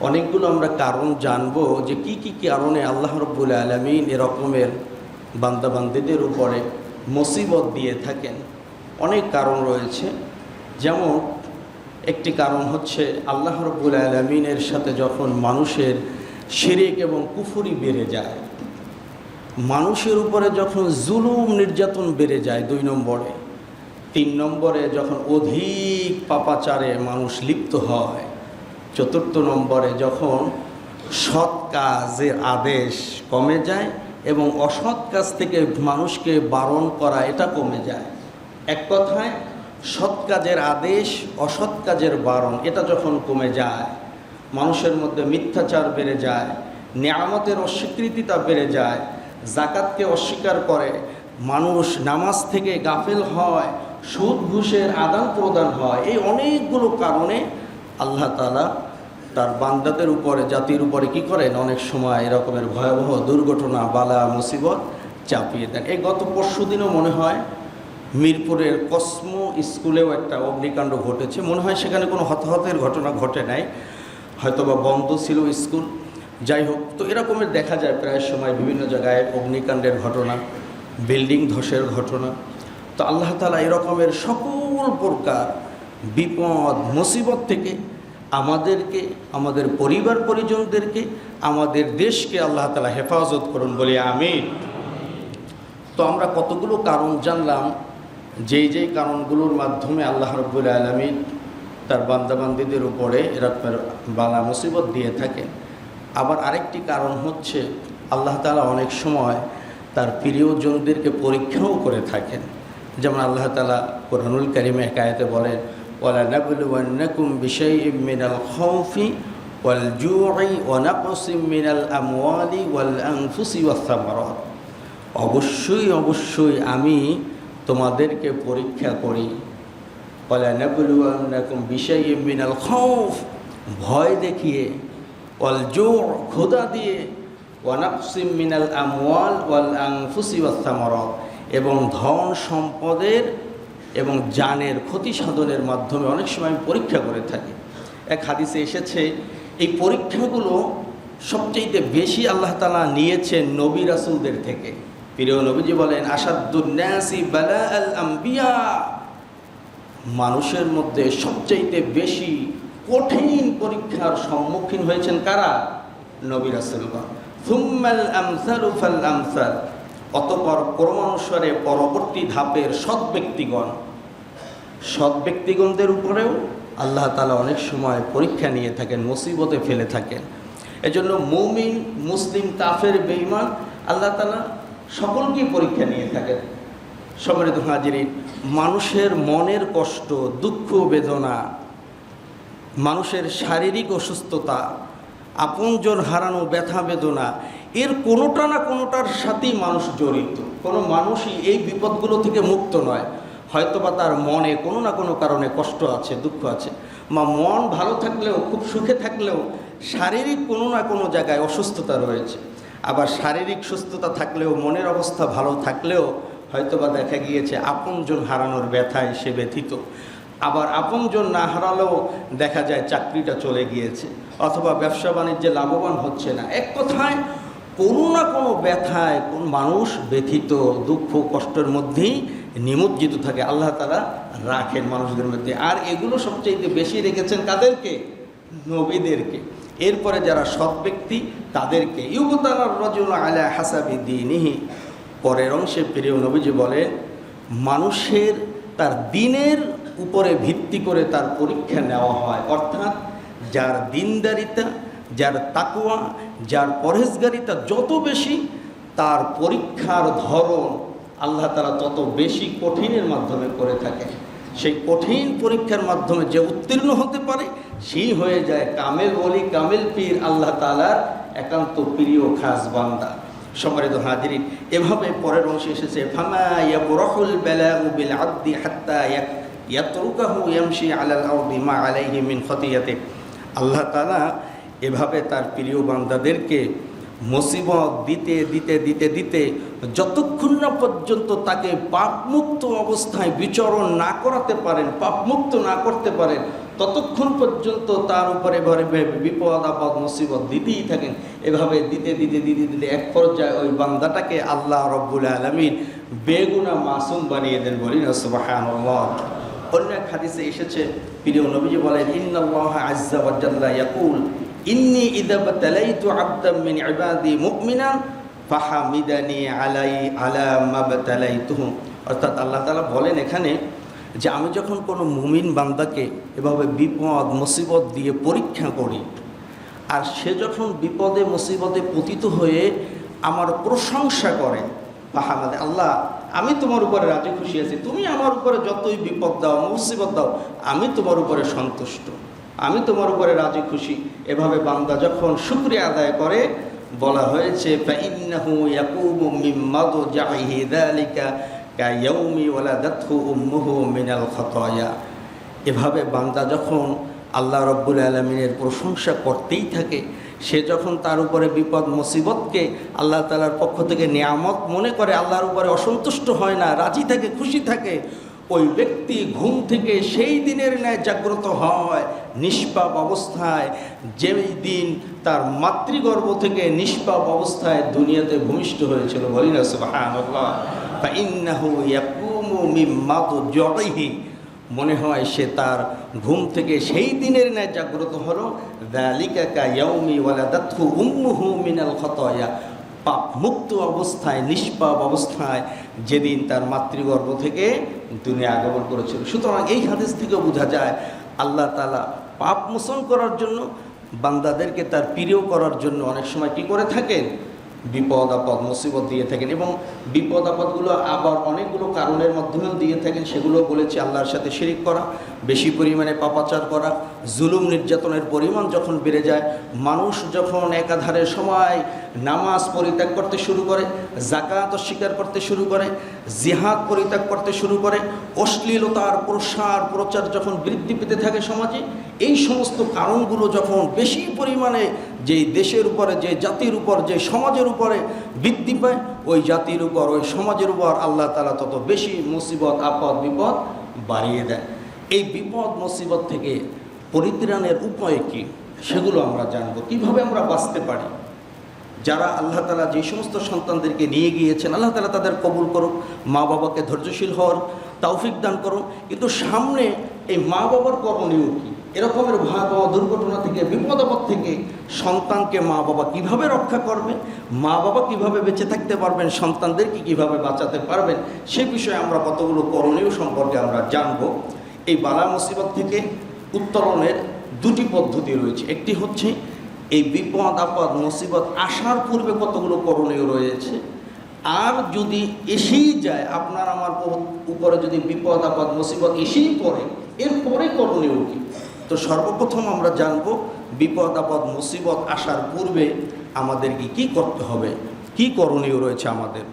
অনেকগুলো আমরা কারণ জানব যে কি কি কারণে আল্লাহ রব্বুল আলমিন এরকমের বান্দাবান্দিদের উপরে মুসিবত দিয়ে থাকেন। অনেক কারণ রয়েছে। যেমন একটি কারণ হচ্ছে আল্লাহ রব্বুল আলমিনের সাথে যখন মানুষের শিরিক এবং কুফুরি বেড়ে যায়, মানুষের উপরে যখন জুলুম নির্যাতন বেড়ে যায় দুই নম্বরে, তিন নম্বরে যখন অধিক পাপাচারে মানুষ লিপ্ত হয় চতুর্থ নম্বরে যখন সৎ কাজের আদেশ কমে যায় এবং অসৎ কাজ থেকে মানুষকে বারণ করা, এটা কমে যায়। এক কথায়, সৎ কাজের আদেশ, অসৎ কাজের বারণ, এটা যখন কমে যায়, মানুষের মধ্যে মিথ্যাচার বেড়ে যায়, নিয়ামতের অস্বীকৃতিতা বেড়ে যায় জাকাতকে অস্বীকার করে, মানুষ নামাজ থেকে গাফেল হয়, সুদ, ঘুষের আদান প্রদান হয়, এই অনেকগুলো কারণে আল্লাহ তালা তার বান্দাদের উপরে, জাতির উপরে কি করেন? অনেক সময় এরকমের ভয়াবহ দুর্ঘটনা, বালা, মুসিবত চাপিয়ে দেন। এই গত পরশু দিনও মনে হয় মিরপুরের কসমো স্কুলেও একটা অগ্নিকাণ্ড ঘটেছে। মনে হয় সেখানে কোনো হতাহতের ঘটনা ঘটে নাই। হয়তোবা বন্ধ ছিল স্কুল। যাই হোক, তো এরকমের দেখা যায় প্রায় সময় বিভিন্ন জায়গায় অগ্নিকাণ্ডের ঘটনা, বিল্ডিং ধসের ঘটনা। তো আল্লাহ তালা এরকমের সকল প্রকার বিপদ, মুসিবত থেকে আমাদেরকে, আমাদের পরিবার পরিজনদেরকে, আমাদের দেশকে আল্লাহ তালা হেফাজত করুন বলে আমিন। তো আমরা কতগুলো কারণ জানলাম, যেই যেই কারণগুলোর মাধ্যমে আল্লাহ রব্বুল আলমিন তার বান্দাবান্দিদের উপরে এরকমের বালা মুসিবত দিয়ে থাকেন। আবার আরেকটি কারণ হচ্ছে, আল্লাহ তালা অনেক সময় তার প্রিয়জনদেরকে পরীক্ষাও করে থাকেন। যেমন আল্লাহ তালা কোরআনুল করিমে একায়তে বলেন ওয়াল জুই ওয়া নাকসিম মিনাল আমওয়ালি ওয়াল আনফুসি ওয়াস সামারাত অবশ্যই অবশ্যই আমি তোমাদেরকে পরীক্ষা করি। ওয়ালা নাবলুয়ান্নাকুম বিশাইইম মিনাল খাউফ ভয় দেখিয়ে ওয়াল জোর খোদা দিয়ে ওয়ানাকসিম মিনাল আমওয়াল ওয়াল আনফুসি ওয়াস সামারাত এবং ধন সম্পদের এবং জানের ক্ষতি সাধনের মাধ্যমে অনেক সময় আমি পরীক্ষা করে থাকি। এক হাদিসে এসেছে, এই পরীক্ষাগুলো সবচেয়ে বেশি আল্লাহ তালা নিয়েছেন নবী রাসুলদের থেকে। প্রিয় নবীজি বলেন আসাদুন্নাসি বালা আল আম্বিয়া। মানুষের মধ্যে সবচাইতে বেশি কঠিন পরীক্ষার সম্মুখীন হয়েছেন কারা? নবী রাসুলগণ ফুম্মাল আমসাল ফাল আমসাল। অতপর ক্রমানুসারে পরবর্তী ধাপের সৎ ব্যক্তিগণ সৎ ব্যক্তিগণদের উপরেও আল্লাহ তালা অনেক সময় পরীক্ষা নিয়ে থাকেন, মুসিবতে ফেলে থাকেন। এজন্য মৌমিন, মুসলিম, কাফের বেইমান আল্লাহ তালা সকলকেই পরীক্ষা নিয়ে থাকেন। সম্মানিত হাজিরিন, মানুষের মনের কষ্ট, দুঃখ, বেদনা, মানুষের শারীরিক অসুস্থতা, আপনজন হারানো ব্যথা, বেদনা, এর কোনোটা না কোনোটার সাথেই মানুষ জড়িত। কোনো মানুষই এই বিপদগুলো থেকে মুক্ত নয়। হয়তোবা তার মনে কোনো না কোনো কারণে কষ্ট আছে, দুঃখ আছে। বা মন ভালো থাকলেও, খুব সুখে থাকলেও শারীরিক কোনো না কোনো জায়গায় অসুস্থতা রয়েছে। আবার শারীরিক সুস্থতা থাকলেও, মনের অবস্থা ভালো থাকলেও হয়তোবা দেখা গিয়েছে আপনজন হারানোর ব্যথায় সে ব্যথিত। আবার আপনজন না হারালেও দেখা যায় চাকরিটা চলে গিয়েছে। অথবা ব্যবসা বাণিজ্যে লাভবান হচ্ছে না। এক কথায় কোনো না কোনো ব্যথায় কোন মানুষ ব্যথিত, দুঃখ, কষ্টের মধ্যেই নিমজ্জিত থাকে। আল্লাহ তারা রাখেন মানুষদের মধ্যে। আর এগুলো সবচেয়ে বেশি রেখেছেন কাদেরকে? নবীদেরকে। এরপরে যারা সৎ ব্যক্তি, তাদেরকে ইউবতানার রজুল আলা হাসাবি দিনিহি। পরের অংশে প্রিয় নবীজি বলেন, মানুষের তার দিনের উপরে ভিত্তি করে তার পরীক্ষা নেওয়া হয়। অর্থাৎ যার দিনদারিতা যার তাকুয়া যার পরহেজগারিতা যত বেশি, তার পরীক্ষার ধরন আল্লাহ তারা তত বেশি কঠিনের মাধ্যমে করে থাকে। সেই কঠিন পরীক্ষার মাধ্যমে যে উত্তীর্ণ হতে পারে, সেই হয়ে যায় কামেল বলি কামেল পীর আল্লাহ তালার একান্ত প্রিয় খাস বান্দা। সম্মানিত হাজিরিন, এভাবে পরের অংশে এসেছে আল্লাহ তাআলা এভাবে তার প্রিয় বান্দাদেরকে মুসিবত দিতে দিতে দিতে দিতে যতক্ষণ না পর্যন্ত তাকে পাপমুক্ত অবস্থায় বিচরণ না করাতে পারেন, পাপমুক্ত না করতে পারেন, ততক্ষণ পর্যন্ত তার উপরে ঘরে বিপদ, আপদ, মুসিবত দিতেই থাকেন। এভাবে দিতে দিতে দিতে দিতে এক পর্যায়ে ওই বান্দাটাকে আল্লাহ রব্বুল আলমিন বেগুনা মাসুম বানিয়ে দেন বলি অন্য এক হাদিসে এসেছে, প্রিয় নবীজি বলেন, ইন্নাল্লাহ আজ্জা ইয়াকুল। ইন্নি ইদা বাতালাইতু আবদাম ইবাদি মুমিনান ফাহামিদানি আলাই আলা মা বাতালাইতুহু অর্থাৎ আল্লাহ তাআলা বলেন এখানে যে আমি যখন কোনো মুমিন বান্দাকে এভাবে বিপদ, মুসিবত দিয়ে পরীক্ষা করি, আর সে যখন বিপদে, মুসিবতে পতিত হয়ে আমার প্রশংসা করে পাহামাদে আল্লাহ, আমি তোমার উপরে রাজি খুশি আছি। তুমি আমার উপরে যতই বিপদ দাও, মুসিবত দাও, আমি তোমার উপরে সন্তুষ্ট। আমি তোমার উপরে রাজি খুশি। এভাবে বান্দা যখন শুক্রিয়া আদায় করে, বলা হয়েছে এভাবে বান্দা যখন আল্লাহ রব্বুল আলমিনের প্রশংসা করতেই থাকে, সে যখন তার উপরে বিপদ, মুসিবতকে আল্লাহ তালার পক্ষ থেকে নিয়ামত মনে করে, আল্লাহর উপরে অসন্তুষ্ট হয় না, রাজি থাকে, খুশি থাকে ওই ব্যক্তি ঘুম থেকে সেই দিনের ন্যায় জাগ্রত হয়, নিষ্পাপ অবস্থায়। যেই দিন তার মাতৃগর্ভ থেকে নিষ্পাপ অবস্থায় দুনিয়াতে ভূমিষ্ঠ হয়েছিল, বলি না ইয়াকুমু মিন হয় সে তার ঘুম থেকে সেই দিনের ন্যায় জাগ্রত হলো। পাপ মুক্ত অবস্থায়, নিষ্পাপ অবস্থায় যেদিন তার মাতৃগর্ভ থেকে দুনিয়া আগমন করেছিল সুতরাং এই হাদিস থেকে বোঝা যায়, আল্লাহ তালা পাপ মোচন করার জন্য, বান্দাদেরকে তার প্রিয় করার জন্য অনেক সময় কি করে থাকেন? বিপদ, আপদ, মুসিবত দিয়ে থাকেন এবং বিপদ, আপদগুলো আবার অনেকগুলো কারণের মাধ্যমেও দিয়ে থাকেন। সেগুলো বলেছে আল্লাহর সাথে শিরিক করা। বেশি পরিমাণে পাপাচার করা, জুলুম নির্যাতনের পরিমাণ যখন বেড়ে যায়, মানুষ যখন একাধারে সময় নামাজ পরিত্যাগ করতে শুরু করে জাকাত অস্বীকার করতে শুরু করে, জিহাদ পরিত্যাগ করতে শুরু করে, অশ্লীলতার প্রসার প্রচার যখন বৃদ্ধি পেতে থাকে সমাজে, এই সমস্ত কারণগুলো যখন বেশি পরিমাণে যে দেশের উপরে, যে জাতির উপর, যে সমাজের উপরে বৃদ্ধি পায়, ওই জাতির উপর, ওই সমাজের উপর আল্লাহ তালা তত বেশি মুসিবত আপদ বিপদ বাড়িয়ে দেয়। এই বিপদ মুসিবত থেকে পরিত্রাণের উপায় কি সেগুলো আমরা জানব। কীভাবে আমরা বাঁচতে পারি? যারা আল্লাহ তালা যে সমস্ত সন্তানদেরকে নিয়ে গিয়েছেন, আল্লাহ তালা তাদের কবুল করুক মা বাবাকে ধৈর্যশীল হওয়ার তৌফিক দান করুন কিন্তু সামনে এই মা বাবার করণীয় কী? এরকমের ভয়াবহ দুর্ঘটনা থেকে বিপদ আপদ থেকে সন্তানকে মা বাবা কীভাবে রক্ষা করবে? মা বাবা কীভাবে বেঁচে থাকতে পারবেন? সন্তানদেরকে কীভাবে বাঁচাতে পারবেন? সে বিষয়ে আমরা কতগুলো করণীয় সম্পর্কে আমরা জানব। এই বালা মুসিবত থেকে উত্তরণের দুটি পদ্ধতি রয়েছে। একটি হচ্ছে এই বিপদ, আপদ, মুসিবত আসার পূর্বে কতগুলো করণীয় রয়েছে। আর যদি এসেই যায়, আপনার আমার উপরে যদি বিপদ, আপদ, মুসিবত এসেই পড়ে, এরপরে করণীয় কী? তো সর্বপ্রথম আমরা জানব বিপদ, আপদ, মুসিবত আসার পূর্বে আমাদেরকে কি করতে হবে? কি করণীয় রয়েছে আমাদের?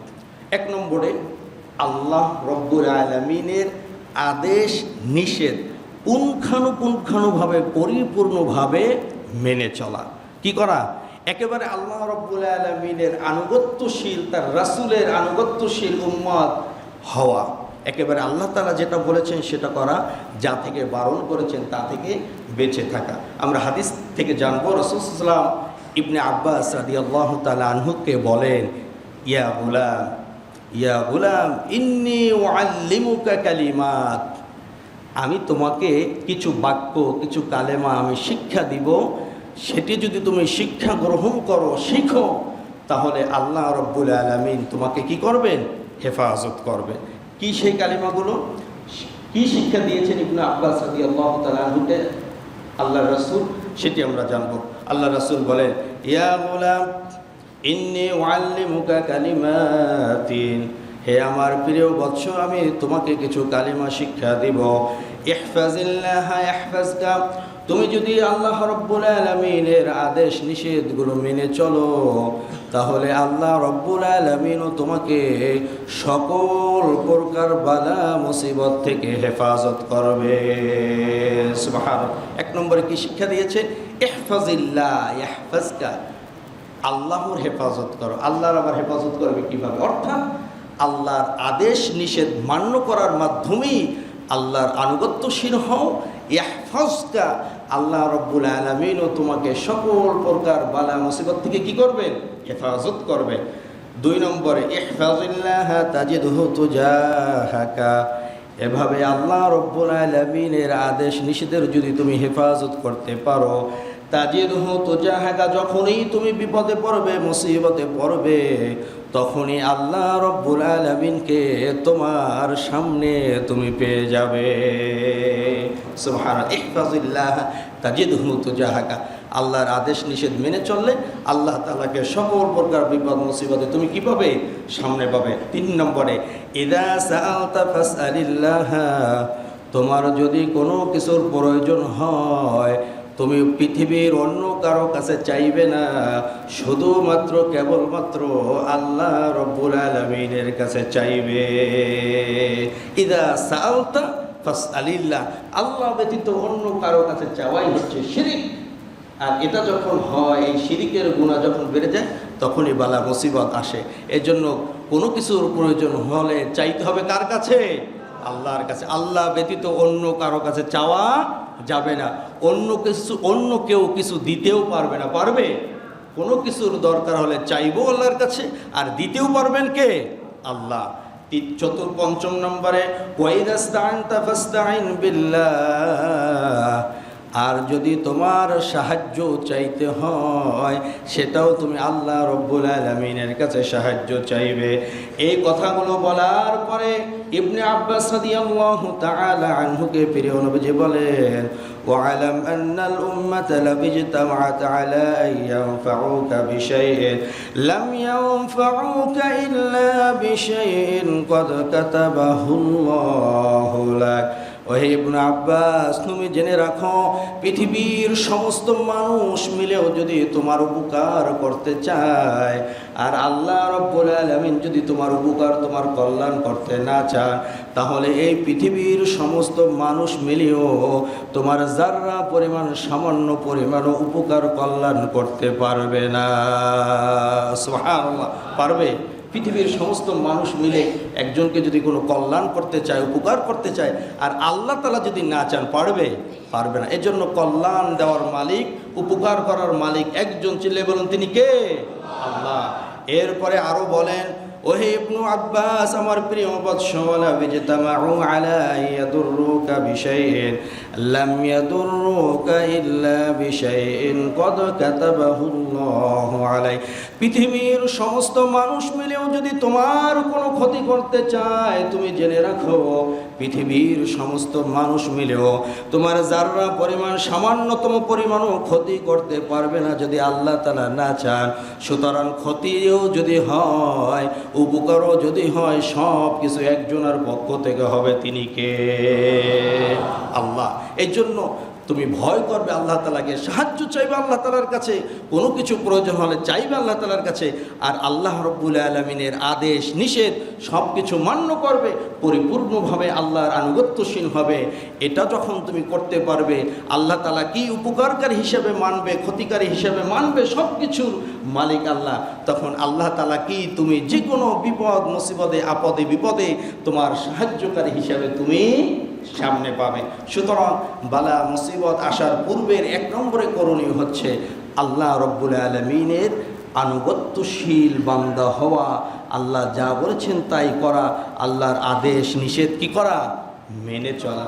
এক নম্বরে আল্লাহ রব্বুর আলমিনের আদেশ নিষেধ পুঙ্খানুপুঙ্খানুভাবে পরিপূর্ণভাবে মেনে চলা। কি করা? একেবারে আল্লাহ রব্বুল আলমিনের আনুগত্যশীল, তার রাসুলের আনুগত্যশীল উম্মত হওয়া। একেবারে আল্লাহ তালা যেটা বলেছেন সেটা করা, যা থেকে বারণ করেছেন তা থেকে বেঁচে থাকা। আমরা হাদিস থেকে জানব রসুলাম ইবনে আব্বাস রাদি আল্লাহ তালা আনহুকে বলেন, ইয়া গুলাম ইয়া গুলাম, ইন্নি ওয়াল্লিমুকা কালিমাত। আমি তোমাকে কিছু বাক্য, কিছু কালেমা আমি শিক্ষা দিব। সেটি যদি তুমি শিক্ষা গ্রহণ করো, শিখো, তাহলে আল্লাহ রব্বুল আলমিন তোমাকে কি করবেন? হেফাজত করবে। কি সেই কালিমাগুলো? কি শিক্ষা দিয়েছেন ইবনু আব্বাস রাদি আল্লাহ আল্লাহ রসুল, সেটি আমরা জানব। আল্লাহ রসুল বলেন, ইয়া গোলাম ইন্নি ওয়াল্লিমুকা কালিমাতিন। হে আমার প্রিয় বৎস, আমি তোমাকে কিছু কালিমা শিক্ষা দিব। ইহফাজিল্লাহ তুমি যদি আল্লাহ রব্বুল আলমিনের আদেশ নিষেধগুলো মেনে চলো, তাহলে আল্লাহ রব্বুল আলমিনও তোমাকে সকল প্রকার বালা মুসিবত থেকে হেফাজত করবে। এক নম্বরে কি শিক্ষা দিয়েছে? ইহফাজিল্লাহ ইহফাজকা। আল্লাহর হেফাজত করো। আল্লাহর আবার হেফাজত করবে কীভাবে? অর্থাৎ আল্লাহর আদেশ নিষেধ মান্য করার মাধ্যমেই আল্লাহর আনুগত্যশীল হও ইয়াহফজকা আল্লাহ রব্বুল আলমিনও তোমাকে সকল প্রকার বালা মুসিবত থেকে কি করবেন হেফাজত করবে। দুই নম্বরে এভাবে আল্লাহ রব্বুল আলমিনের আদেশ নিষেধের যদি তুমি হেফাজত করতে পারো তাজিদহু তুজাহাকা যখনই তুমি বিপদে পড়বে, মুসিবতে পড়বে, তখনই আল্লাহ রব্বুল আলমিনকে তোমার সামনে তুমি পেয়ে যাবে। ইহফাজিল্লাহ, তাজিদহু তুজাহাকা আল্লাহর আদেশ নিষেধ মেনে চললে আল্লাহ তালাকে সকল প্রকার বিপদ, মুসিবতে তুমি কি পাবে? সামনে পাবে। তিন নম্বরে, ইদা সাআলতা ফাসআলিল্লাহ, তোমার যদি কোনো কিছুর প্রয়োজন হয় তুমি পৃথিবীর অন্য কারও কাছে চাইবে না, শুধুমাত্র কেবলমাত্র আল্লাহ রব্বুল আলমিনের কাছে চাইবে। ইদা সালতা ফাস আলিল্লাহ আল্লাহ ব্যতীত অন্য কারও কাছে চাওয়াই হচ্ছে শিরিক। আর এটা যখন হয়, এই শিরিকের গুণা যখন বেড়ে যায়, তখনই বালা মুসিবত আসে। এর জন্য কোনো কিছুর প্রয়োজন হলে চাইতে হবে কার কাছে? আল্লাহর কাছে। আল্লাহ ব্যতীত অন্য কারও কাছে চাওয়া যাবে না। অন্য কিছু অন্য কেউ কিছু দিতেও পারবে না। পারবে? কোনো কিছুর দরকার হলে চাইব আল্লাহর কাছে। আর দিতেও পারবেন কে? আল্লাহ। চতুর পঞ্চম নম্বরে ওয়াইদাস্তাইনতা ফাস্তাইন বিল্লাহ। আর যদি তোমার সাহায্য চাইতে হয়, সেটাও তুমি আল্লাহ রব্বুল আলমিনের কাছে সাহায্য চাইবে। এই কথাগুলো বলার পরে ইবনে আব্বাস রাদিয়াল্লাহু তাআলা আনহুকে প্রিয় নবীজি বলেন, ওয়ালাম আন্নাল উম্মাতা লাবিজতামাআত আলা আইয়ানফাউকা বিশাইইন, লাম ইয়ানফাউকা ইল্লা বিশাইইন, কদ কাতাবাহুল্লাহ। ইবনে আব্বাস, তুমি জেনে রাখো, পৃথিবীর সমস্ত মানুষ মিলেও যদি তোমার উপকার করতে চায়, আর আল্লাহ রব্বুল আলামিন যদি তোমার উপকার, তোমার কল্যাণ করতে না চান, তাহলে এই পৃথিবীর সমস্ত মানুষ মিলেও তোমার যার্রা পরিমাণ সামান্য পরিমাণ উপকার, কল্যাণ করতে পারবে না। পারবে? পৃথিবীর সমস্ত মানুষ মিলে একজনকে যদি কোনো কল্যাণ করতে চায়, উপকার করতে চায়, আর আল্লাহ তালা যদি না চান, পারবে? পারবে না। এজন্য কল্যাণ দেওয়ার মালিক, উপকার করার মালিক একজন চিল্লে বলুন, তিনি কে? আল্লাহ। এরপরে আরও বলেন, ওহে ইবনু আব্বাস, আমার প্রিয় বৎসওয়ালা বিজতামাউ আলা লাম ইয়াদুররুকা ইল্লা বিশাইইন কদ কাতাবাহু আল্লাহু আলাই পৃথিবীর সমস্ত মানুষ মিলেও যদি তোমার কোনো ক্ষতি করতে চায়, তুমি জেনে রাখো, পৃথিবীর সমস্ত মানুষ মিলেও তোমার যাররা পরিমাণ সামান্যতম পরিমাণও ক্ষতি করতে পারবে না যদি আল্লাহ তালা না চান। সুতরাং ক্ষতিও যদি হয়, উপকারও যদি হয় সব কিছু একজনের পক্ষ থেকে হবে তিনি কে? আল্লাহ। এই জন্য তুমি ভয় করবে আল্লাহ তালাকে সাহায্য চাইবে আল্লাহ তালার কাছে, কোনো কিছু প্রয়োজন হলে চাইবে আল্লাহ তালার কাছে, আর আল্লাহ রব্বুল আলমিনের আদেশ, নিষেধ সব কিছু মান্য করবে, পরিপূর্ণভাবে আল্লাহর আনুগত্যশীল হবে। এটা যখন তুমি করতে পারবে, আল্লাহ তালা কি উপকারকারী হিসেবে মানবে, ক্ষতিকারী হিসেবে মানবে সব কিছুর মালিক আল্লাহ। তখন আল্লাহ তালা কি তুমি যে কোনো বিপদ মুসিবদে আপদে, বিপদে তোমার সাহায্যকারী হিসেবে তুমি সামনে পাবে। সুতরাং বালা মুসিবত আসার পূর্বের এক নম্বরে করণীয় হচ্ছে আল্লাহ রব্বুল আলমিনের আনুগত্যশীল বান্দা হওয়া। আল্লাহ যা বলেছেন তাই করা। আল্লাহর আদেশ নিষেধ কি করা? মেনে চলা।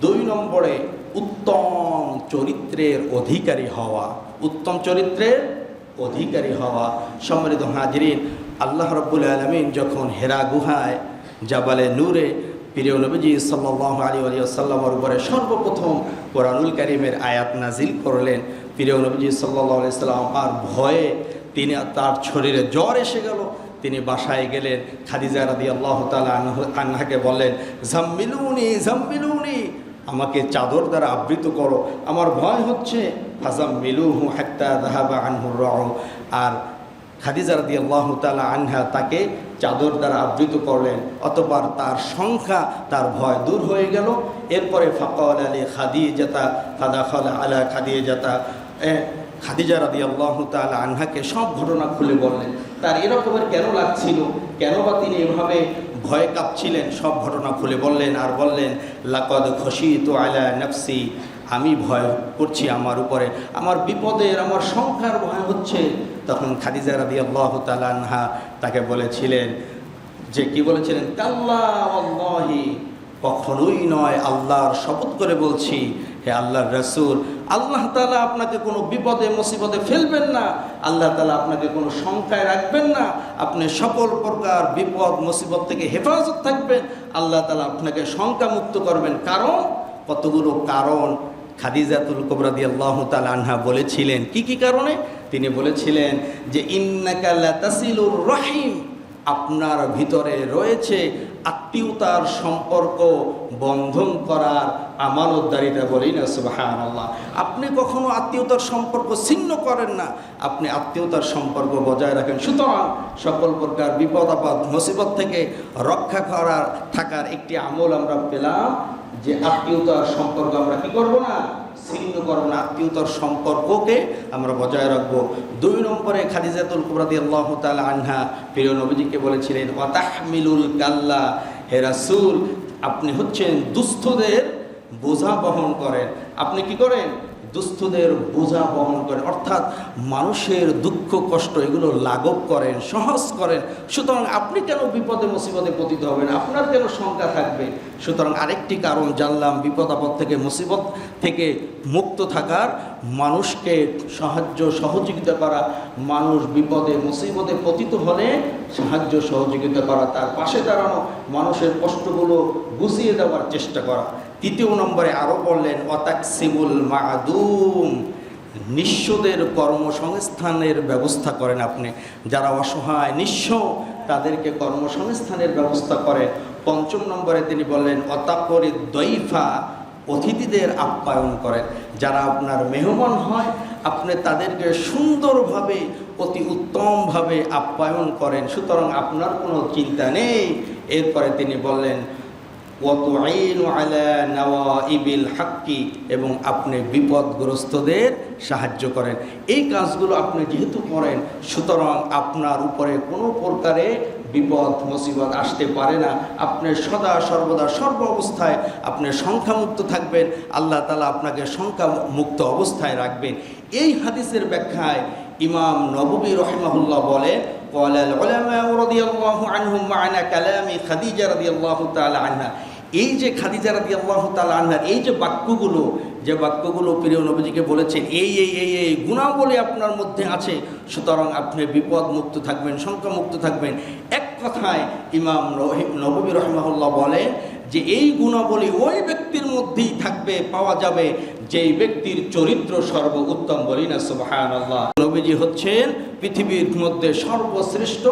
দুই নম্বরে উত্তম চরিত্রের অধিকারী হওয়া। উত্তম চরিত্রের অধিকারী হওয়া। সম্মানিত হাজরিন, আল্লাহ রব্বুল আলমিন যখন হেরা গুহায়, জাবালে নূরে প্রিয় নবীজি সাল্লাহ আলী আলী আসাল্লামর উপরে সর্বপ্রথম কোরআনুল করিমের আয়াত নাজিল করলেন। প্রিয় নবীজি সাল্লাহ আলি সাল্লাম আর ভয়ে তিনি তার শরীরে জ্বর এসে গেল। তিনি বাসায় গেলেন। খাদিজা রাদি আল্লাহ তালা আন্নাকে বললেন, জাম্মিলুনি জাম্মিলুনি, আমাকে চাদর দ্বারা আবৃত করো। আমার ভয় হচ্ছে। হাজাম মিলুহু হাত্তা দাহাবা আনহুর আর খাদিজা রাদি আল্লাহ তালা আনহা তাকে চাদর দ্বারা আবৃত করলেন অতবার তার সংখ্যা, তার ভয় দূর হয়ে গেল। এরপরে ফাকাল আলী খাদি যেতা ফাদা খাল আলা খাদিয়ে যেতা খাদিজা রাদি আল্লাহ তালা আনহাকে সব ঘটনা খুলে বললেন। তার এরকমের কেন লাগছিল? কেন বা তিনি এভাবে ভয় কাঁপছিলেন? সব ঘটনা খুলে বললেন আর বললেন, লাকদ খুশি তো আলা নফসি, আমি ভয় করছি আমার উপরে। আমার বিপদের, আমার সংখ্যার ভয় হচ্ছে। তখন খাদিজা রাদি আল্লাহ তালানহা তাকে বলেছিলেন যে কি বলেছিলেন? আল্লাহি। কখনোই নয়, আল্লাহর শপথ করে বলছি, হে আল্লাহর রসুল, আল্লাহ তালা আপনাকে কোনো বিপদে, মুসিবতে ফেলবেন না। আল্লাহ তালা আপনাকে কোনো শঙ্কায় রাখবেন না। আপনি সকল প্রকার বিপদ, মুসিবত থেকে হেফাজত থাকবেন। আল্লাহ তালা আপনাকে শঙ্কা মুক্ত করবেন। কারণ? কতগুলো কারণ খাদিজাতুল কবরাদি আল্লাহ তালা আনহা বলেছিলেন। কি কি কারণে? তিনি বলেছিলেন যে ইন্নাকাল্লা তাসিলুর রহিম। আপনার ভিতরে রয়েছে আত্মীয়তার সম্পর্ক বন্ধন করার আমানতদারিতা বলি না সুবাহান আল্লাহ আপনি কখনো আত্মীয়তার সম্পর্ক ছিন্ন করেন না। আপনি আত্মীয়তার সম্পর্ক বজায় রাখেন। সুতরাং সকল প্রকার বিপদ আপদ, মুসিবত থেকে রক্ষা করার, থাকার একটি আমল আমরা পেলাম। যে আত্মীয়তার সম্পর্ক আমরা কি করব না? ছিন্ন করব না। আত্মীয়তার সম্পর্ককে আমরা বজায় রাখব। দুই নম্বরে খাদিজাতুল কুবরাদি আল্লাহ তাল আনহা প্রিয় নবীজিকে বলেছিলেন অতাহমিলুল কাল্লা হেরাসুল আপনি হচ্ছেন দুস্থদের বোঝা বহন করেন। আপনি কি করেন? দুস্থদের বোঝা বহন করেন অর্থাৎ মানুষের দুঃখ, কষ্ট এগুলো লাঘব করেন, সহজ করেন। সুতরাং আপনি কেন বিপদে, মুসিবতে পতিত হবেন? আপনার কেন শঙ্কা থাকবে? সুতরাং আরেকটি কারণ জানলাম, বিপদ আপদ থেকে, মুসিবত থেকে মুক্ত থাকার। মানুষকে সাহায্য, সহযোগিতা করা। মানুষ বিপদে, মুসিবতে পতিত হলে সাহায্য, সহযোগিতা করা। তার পাশে দাঁড়ানো, মানুষের কষ্টগুলো বুঝিয়ে দেওয়ার চেষ্টা করা। তৃতীয় নম্বরে আরও বললেন অতাকসিবুল মাদুম নিঃস্বদের কর্মসংস্থানের ব্যবস্থা করেন আপনি। যারা অসহায়, নিঃস্ব, তাদেরকে কর্মসংস্থানের ব্যবস্থা করেন পঞ্চম নম্বরে তিনি বললেন অতাপরি দৈফা অতিথিদের আপ্যায়ন করেন। যারা আপনার মেহমান হয়, আপনি তাদেরকে সুন্দরভাবে, অতি উত্তমভাবে আপ্যায়ন করেন। সুতরাং আপনার কোনো চিন্তা নেই। এরপরে তিনি বললেন এবং আপনি বিপদগ্রস্তদের সাহায্য করেন এই কাজগুলো আপনি যেহেতু করেন সুতরাং আপনার উপরে কোনো প্রকারে বিপদ মুসিবত আসতে পারে না আপনি সদা সর্বদা সর্ব অবস্থায় আপনি সংখ্যামুক্ত থাকবেন আল্লাহ তালা আপনাকে সংখ্যা মুক্ত অবস্থায় রাখবেন এই হাদিসের ব্যাখ্যায় ইমাম নববী রহমাহুল্লাহ বলে قال العلماء رضي الله عنهم معنى كلام خديجة رضي الله تعالى عنها এই যে খাদিজা রাদি আল্লাহ তালা আনহার এই যে বাক্যগুলো যে বাক্যগুলো প্রিয় নবীজিকে বলেছেন, এই এই এই এই গুণাবলী আপনার মধ্যে আছে, সুতরাং আপনি বিপদ মুক্ত থাকবেন শঙ্কা মুক্ত থাকবেন। এক কথায় ইমাম নবী রহমাহুল্লাহ বলেন যে, এই গুণাবলী ওই ব্যক্তির মধ্যেই থাকবে, পাওয়া যাবে যেই ব্যক্তির চরিত্র সর্ব উত্তম বলি না সুবাহান আল্লাহ নবীজি হচ্ছেন পৃথিবীর মধ্যে সর্বশ্রেষ্ঠ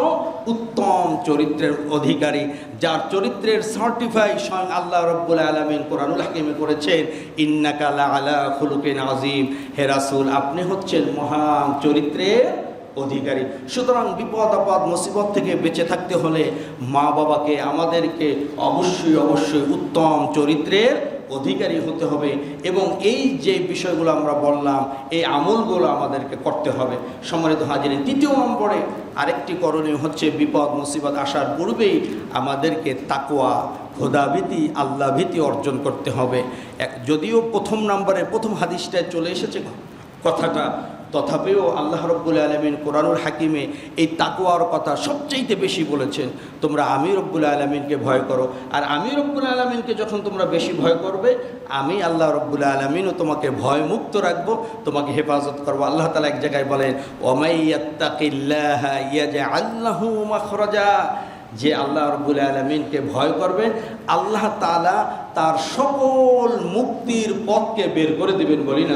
উত্তম চরিত্রের অধিকারী, যার চরিত্রের সার্টিফাই স্বয়ং আল্লাহ রব্বুল আলমিন কোরআনুল হাকিমে করেছেন ইন্নাকালা আলা খুলুকিন আজিম হে রাসুল, আপনি হচ্ছেন মহান চরিত্রের অধিকারী। সুতরাং বিপদ, আপদ, মুসিবত থেকে বেঁচে থাকতে হলে মা বাবাকে আমাদেরকে অবশ্যই অবশ্যই উত্তম চরিত্রের অধিকারী হতে হবে এবং এই যে বিষয়গুলো আমরা বললাম, এই আমলগুলো আমাদেরকে করতে হবে। সম্মানিত হাজির তৃতীয় নম্বরে আরেকটি করণীয় হচ্ছে বিপদ, মুসিবত আসার পূর্বেই আমাদেরকে তাকোয়া খোদাভীতি আল্লাভীতি অর্জন করতে হবে। যদিও প্রথম নম্বরে, প্রথম হাদিসটায় চলে এসেছে কথাটা তথাপিও আল্লাহ রব্বুল আলমিন কোরআনুল হাকিমে এই তাকুয়ার কথা সবচেয়ে বেশি বলেছেন, তোমরা আমি রব্বুল আলমিনকে ভয় করো। আর আমি রব্বুল আলমিনকে যখন তোমরা বেশি ভয় করবে, আমি আল্লাহ রব্বুল আলমিনও তোমাকে ভয় মুক্ত রাখব, তোমাকে হেফাজত করব। আল্লাহ তালা এক জায়গায় বলেন ওমাইয়াত্তাকিল্লাহ মাখরাজা। যে আল্লাহ রব্বুল আলমিনকে ভয় করবেন আল্লাহ তালা তার সকল মুক্তির পথকে বের করে দেবেন বলি না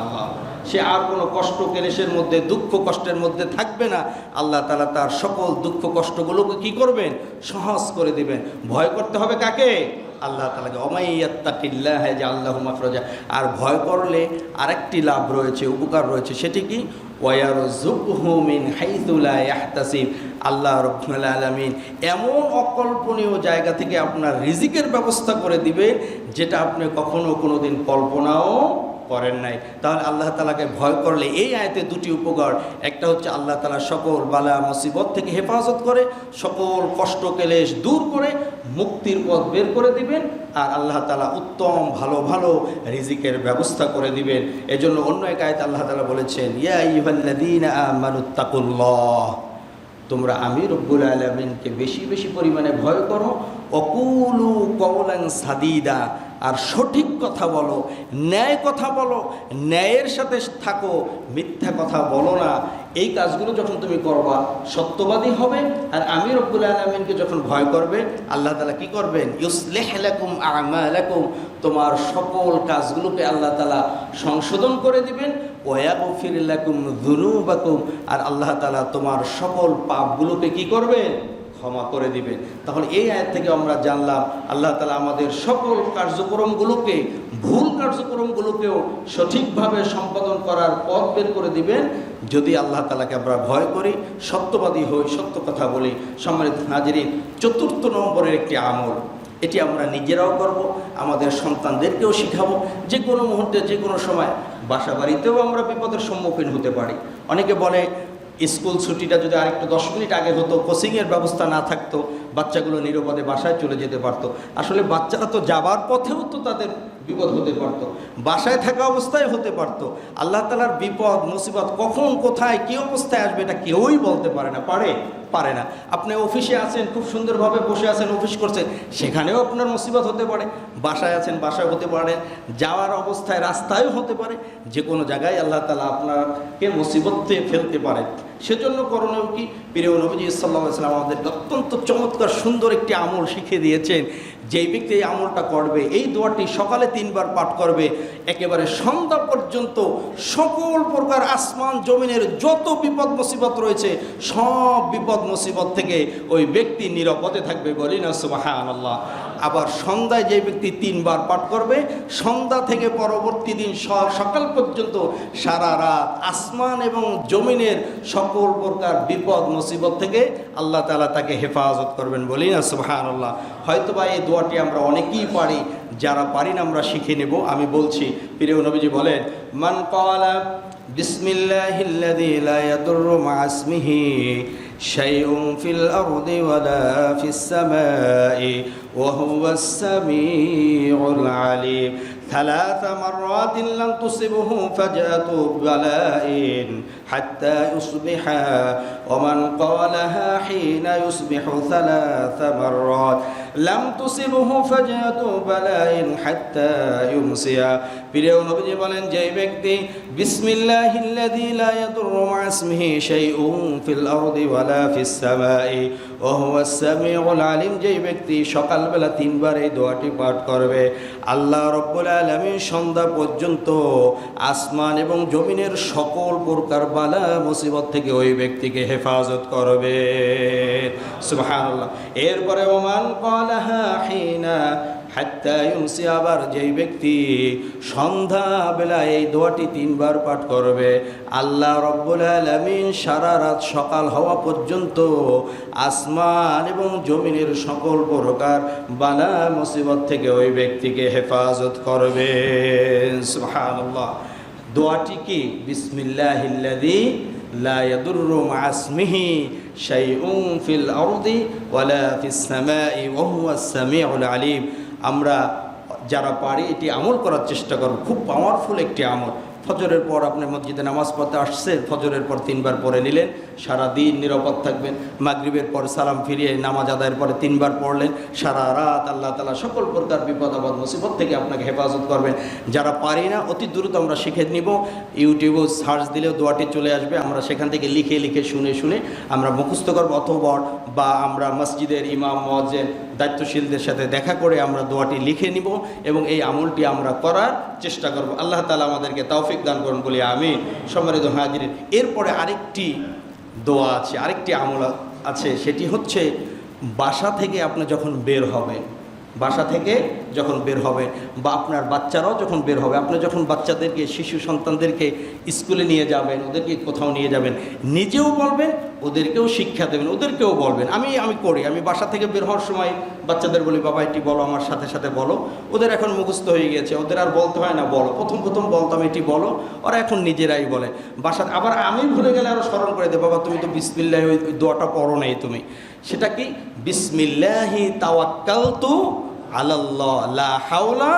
আল্লাহ সে আর কোনো কষ্ট কেলেসের মধ্যে, দুঃখ কষ্টের মধ্যে থাকবে না। আল্লাহ তালা তার সকল দুঃখ কষ্টগুলোকে কি করবেন? সহজ করে দিবেন। ভয় করতে হবে কাকে? আল্লাহ তালাকে অমাইয়াত্তাকিল্লাহ যে আল্লাহ মাফরজা। আর ভয় করলে আরেকটি লাভ রয়েছে, উপকার রয়েছে। সেটি কি? ওয়ার জুকহুমিন হাইতুল্লাহ ইয়াহতাসিব। আল্লাহ রব্বুল আলমিন এমন অকল্পনীয় জায়গা থেকে আপনার রিজিকের ব্যবস্থা করে দিবে যেটা আপনি কখনো কোনো দিন কল্পনাও করেন নাই। তাহলে আল্লাহ তালাকে ভয় করলে এই আয়তে দুটি উপকার। একটা হচ্ছে আল্লাহ তালা সকল বালা মুসিবত থেকে হেফাজত করে, সকল কষ্ট কেলেশ দূর করে, মুক্তির পথ বের করে দিবেন আর আল্লাহ তালা উত্তম ভালো ভালো রিজিকের ব্যবস্থা করে দিবেন। এজন্য অন্য এক আয়তে আল্লাহ তালা বলেছেন, ইয়া তোমরা আমি রব্বুল আলমিনকে বেশি বেশি পরিমাণে ভয় করো অকুলু কবলাং সাদিদা, আর সঠিক কথা বলো, ন্যায় কথা বলো, ন্যায়ের সাথে থাকো, মিথ্যা কথা বলো না। এই কাজগুলো যখন তুমি করবা, সত্যবাদী হবে, আর আমি রব্বুল আলমিনকে যখন ভয় করবে, আল্লাহ তালা কি করবেন? ইউসলেহলাকুম আমালাকুম, তোমার সকল কাজগুলোকে আল্লাহ তালা সংশোধন করে দিবেন। ওয়াগফিরলাকুম যুনুবাকুম, আর আল্লাহ তালা তোমার সকল পাপগুলোকে কি করবেন? ক্ষমা করে দিবেন। তাহলে এই আয়াত থেকে আমরা জানলাম, আল্লাহ তালা আমাদের সকল কার্যক্রমগুলোকে, ভুল কার্যক্রমগুলোকেও সঠিকভাবে সম্পাদন করার পথ বের করে দিবেন। যদি আল্লাহ তালাকে আমরা ভয় করি, সত্যবাদী হই, সত্য কথা বলি, সম্মানিত হাজিরি চতুর্থ নম্বরের একটি আমল, এটি আমরা নিজেরাও করব, আমাদের সন্তানদেরকেও শিখাবো। যে কোনো মুহূর্তে, যে কোনো সময় বাসা বাড়িতেও আমরা বিপদের সম্মুখীন হতে পারি। অনেকে বলে স্কুল ছুটিটা যদি আরেকটু দশ মিনিট আগে হতো, কোচিংয়ের ব্যবস্থা না থাকতো, বাচ্চাগুলো নিরাপদে বাসায় চলে যেতে পারতো। আসলে বাচ্চারা তো যাবার পথেও তো তাদের বিপদ হতে পারতো, বাসায় থাকা অবস্থায় হতে পারতো। আল্লাহ তালার বিপদ, মুসিবত কখন, কোথায়, কী অবস্থায় আসবে এটা কেউই বলতে পারে না, পারে? পারে না। আপনি অফিসে আছেন, খুব সুন্দরভাবে বসে আছেন, অফিস করছেন, সেখানেও আপনার মুসিবত হতে পারে। বাসায় আছেন, বাসায় হতে পারে। যাওয়ার অবস্থায় রাস্তায়ও হতে পারে। যে কোনো জায়গায় আল্লাহ তালা আপনাকে মুসিবতে ফেলতে পারে সেজন্য করণীয় কি? প্রিয় নবীজি সাল্লাহ সাল্লাম আমাদের অত্যন্ত চমৎকার সুন্দর একটি আমল শিখিয়ে দিয়েছেন। যেই ব্যক্তি এই আমলটা করবে, এই দোয়াটি সকালে তিনবার পাঠ করবে, একেবারে সন্ধ্যা পর্যন্ত সকল প্রকার আসমান জমিনের যত বিপদ মুসিবত রয়েছে, সব বিপদ মুসিবত থেকে ওই ব্যক্তি নিরাপদে থাকবে বলি না সুবাহান আল্লাহ আবার সন্ধ্যায় যে ব্যক্তি তিনবার পাঠ করবে, সন্ধ্যা থেকে পরবর্তী দিন স- সকাল পর্যন্ত সারা রাত আসমান এবং জমিনের সকল প্রকার বিপদ মুসিবত থেকে আল্লাহ তালা তাকে হেফাজত করবেন বলি না সুবাহান আল্লাহ হয়তোবা এই দোয়াটি আমরা অনেকেই পারি যারা পারি না আমরা শিখে নেব আমি বলছি প্রিয় নবীজি বলেন মান কলা বিসমিল্লাহিল্লাযী লা ইয়াদুররু মা ইসমিহি শাইউন ফিল আরদি ওয়ালা ফিস সামাই ওয়া হুয়াস সামিউল আলিম ثلاث مرات لن تصبه فجأة بلاء حتى يصبح ومن قالها حين يصبح ثلاث مرات লাম তুসিবহু ফাজাতু বালাইন হাত্তা ইউমসিয়া। প্রিয় নবীজি বলেন, যে ব্যক্তি বিসমিল্লাহিল্লাযী লা ইয়াদুররু মা ইসমিহি শাইউন ফিল আরদি ওয়ালা ফিস সামাই, ওয়া হুয়াস সামিউল আলিম। যে ব্যক্তি সকালবেলা তিনবার এই দোয়াটি পাঠ করবে, আল্লাহ রব্বুল আলামিন সন্ধ্যা পর্যন্ত আসমান এবং জমিনের সকল প্রকার বালা মুসিবত থেকে ওই ব্যক্তিকে হেফাজত করবে। সুবহানাল্লাহ। এরপরে ওমান কয় যেই ব্যক্তি সন্ধ্যাবেলা এই দোয়াটি তিনবার পাঠ করবে, আল্লাহ রব্বুল আলমিন সারা রাত সকাল হওয়া পর্যন্ত আসমান এবং জমিনের সকল প্রকার বালা মুসিবত থেকে ওই ব্যক্তিকে হেফাজত করবে। দোয়াটি কি? বিসমিল্লাহিল্লাযী লা ইয়াদুররু মা ইসমিহি শাইউন ফিল আরদি ওয়ালা ফিস সামাই ওয়া হুয়াস সামিউল আলিম। আমরা যারা পারি, এটি আমল করার চেষ্টা করব। খুব পাওয়ারফুল একটি আমল। ফজরের পর আপনি মসজিদে নামাজ পড়তে আসছে ফজরের পর তিনবার পড়ে নিলেন সারা দিন নিরাপদ থাকবেন, মাগরিবের পর সালাম ফিরিয়ে নামাজ আদায়ের পরে তিনবার পড়লেন, সারা রাত আল্লাহ তালা সকল প্রকার বিপদ, আপদ, মুসিবত থেকে আপনাকে হেফাজত করবেন। যারা পারি না, অতি দ্রুত আমরা শিখে নিব, ইউটিউবেও সার্চ দিলেও দোয়াটি চলে আসবে, আমরা সেখান থেকে লিখে লিখে, শুনে শুনে আমরা মুখস্থ করব, অথবা বা আমরা মসজিদের ইমাম মজেন দায়িত্বশীলদের সাথে দেখা করে আমরা দোয়াটি লিখে নিব এবং এই আমলটি আমরা করার চেষ্টা করব। আল্লাহ তালা আমাদেরকে তৌফিক দান করুন, বলি আমি সম্মানিত হাজির এরপরে আরেকটি দোয়া আছে, আরেকটি আমল আছে, সেটি হচ্ছে বাসা থেকে আপনি যখন বের হবেন বাসা থেকে যখন বের হবে বা আপনার বাচ্চারাও যখন বের হবে, আপনি যখন বাচ্চাদেরকে, শিশু সন্তানদেরকে স্কুলে নিয়ে যাবেন, ওদেরকে কোথাও নিয়ে যাবেন, নিজেও বলবেন, ওদেরকেও শিক্ষা দেবেন, ওদেরকেও বলবেন। আমি আমি করি, আমি বাসা থেকে বের হওয়ার সময় বাচ্চাদের বলি, বাবা, এটি বলো, আমার সাথে সাথে বলো। ওদের এখন মুখস্থ হয়ে গেছে ওদের আর বলতে হয় না, বলো। প্রথম প্রথম বলতাম, এটি বলো। ওরা এখন নিজেরাই বলে। বাসা, আবার আমি ভুলে গেলে আরও স্মরণ করে দে বাবা, তুমি তো বিসমিল্লাহ ওই দোয়াটা পড়ো নাই তুমি। সেটা কি? বিসমিল্লাহি তাওয়াক্কালতু আলাল্লাহ, লা হাওলা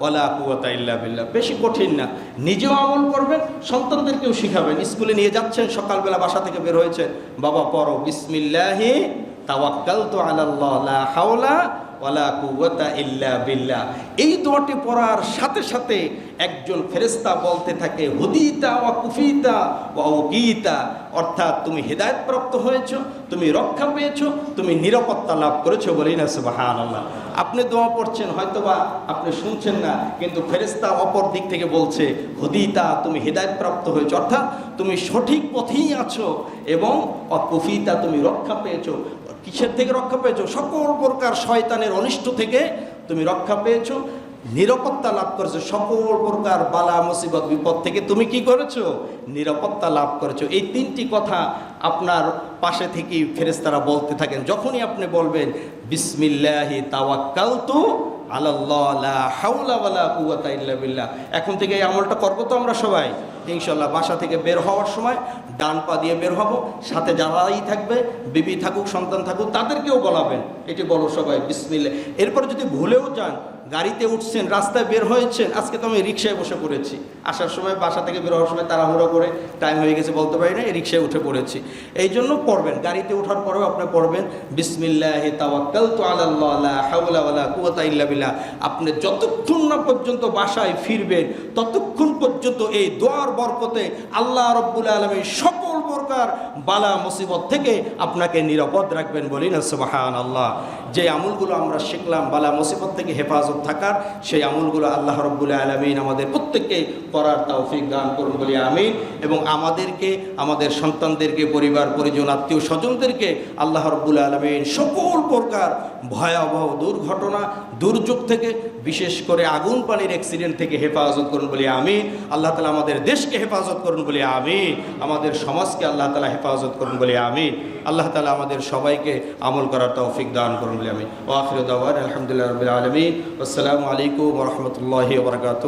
ওয়ালা কুওয়াতা ইল্লা বিল্লাহ। বেশি কঠিন না। নিজেও আমল করবেন, সন্তানদেরকেও শিখাবেন। স্কুলে নিয়ে যাচ্ছেন, সকালবেলা বাসা থেকে বের হয়েছেন বাবা, পড়ো। বিসমিল্লাহি তাওয়াক্কালতু আলাল্লাহ, লা হাওলা ওয়ালা কুওয়াতা ইল্লা বিল্লাহ। এই দোয়াটি পড়ার সাথে সাথে একজন ফেরেশতা বলতে থাকে, হুদিতা ওয়া কুফিতা ওয়া উকিতা অর্থাৎ তুমি হেদায়েতপ্রাপ্ত হয়েছ, তুমি রক্ষা পেয়েছ, তুমি নিরাপত্তা লাভ করেছ বলেই না, সুবহানাল্লাহ। আপনি দোয়া পড়ছেন, হয়তোবা আপনি শুনছেন না, কিন্তু ফেরেশতা অপর দিক থেকে বলছে, হুদিতা, তুমি হেদায়েতপ্রাপ্ত হয়েছো। অর্থাৎ তুমি সঠিক পথেই আছো এবং অকুফিতা তুমি রক্ষা পেয়েছ। কিসের থেকে রক্ষা পেয়েছ? সকল প্রকার শয়তানের অনিষ্ট থেকে তুমি রক্ষা পেয়েছ। নিরাপত্তা লাভ করেছ, সকল প্রকার বালা মুসিবত, বিপদ থেকে তুমি কি করেছ? নিরাপত্তা লাভ করেছ। এই তিনটি কথা আপনার পাশে থেকেই ফেরেস্তারা বলতে থাকেন। যখনই আপনি বলবেন, বিসমিল্লাহি তাওয়াক্কালতু বিল্লাহ। এখন থেকে এই আমলটা করব তো আমরা সবাই। ইনশাল্লাহ বাসা থেকে বের হওয়ার সময় ডান পা দিয়ে বের হব। সাথে যারাই থাকবে, বিবি থাকুক, সন্তান থাকুক, তাদেরকেও বলাবেন। এটি বলো সবাই বিসমিল্লা এরপরে যদি ভুলেও যান গাড়িতে উঠছেন, রাস্তায় বের হয়েছেন, আজকে তো আমি রিক্সায় বসে পড়েছি। আসার সময় বাসা থেকে বের হওয়ার সময় তাড়াহুড়ো করে টাইম হয়ে গেছে, বলতে পারি না, এই রিক্সায় উঠে পড়েছি। এই জন্য পড়বেন, গাড়িতে ওঠার পরেও আপনি পড়বেন। বিসমিল্লাহ তাওয়াক্কাল তো আল্লাহ কুওয়াতা ইল্লা আপনি যতক্ষণ না পর্যন্ত বাসায় ফিরবেন, ততক্ষণ পর্যন্ত এই দোয়ার বরকতে আল্লাহ রব্বুল আলমী সকল প্রকার বালা মুসিবত থেকে আপনাকে নিরাপদ রাখবেন বলি না সুবাহান আল্লাহ যে আমলগুলো আমরা শিখলাম, বালা মুসিবত থেকে হেফাজত থাকার, সেই আমলগুলো আল্লাহ রব্বুল আলমিন আমাদের প্রত্যেককে করার তৌফিক দান করুন বলি আমিন। এবং আমাদেরকে, আমাদের সন্তানদেরকে, পরিবার, পরিজন আত্মীয় স্বজনদেরকে আল্লাহ রব্বুল আলমিন সকল প্রকার ভয়াবহ দুর্ঘটনা দুর্যোগ থেকে, বিশেষ করে আগুন পানির অ্যাক্সিডেন্ট থেকে হেফাজত করুন বলে আমি আল্লাহ তালা আমাদের দেশকে হেফাজত করুন বলে আমি আমাদের সমাজকে আল্লাহ তালা হেফাজত করুন বলে আমি আল্লাহ তালা আমাদের সবাইকে আমল করার তৌফিক দান করুন বলে আমি ও আখির দাওয়ান আলহামদুলিল্লাহ আলমী আসসালামু আলাইকুম রহমতুল্লাহ বরকাত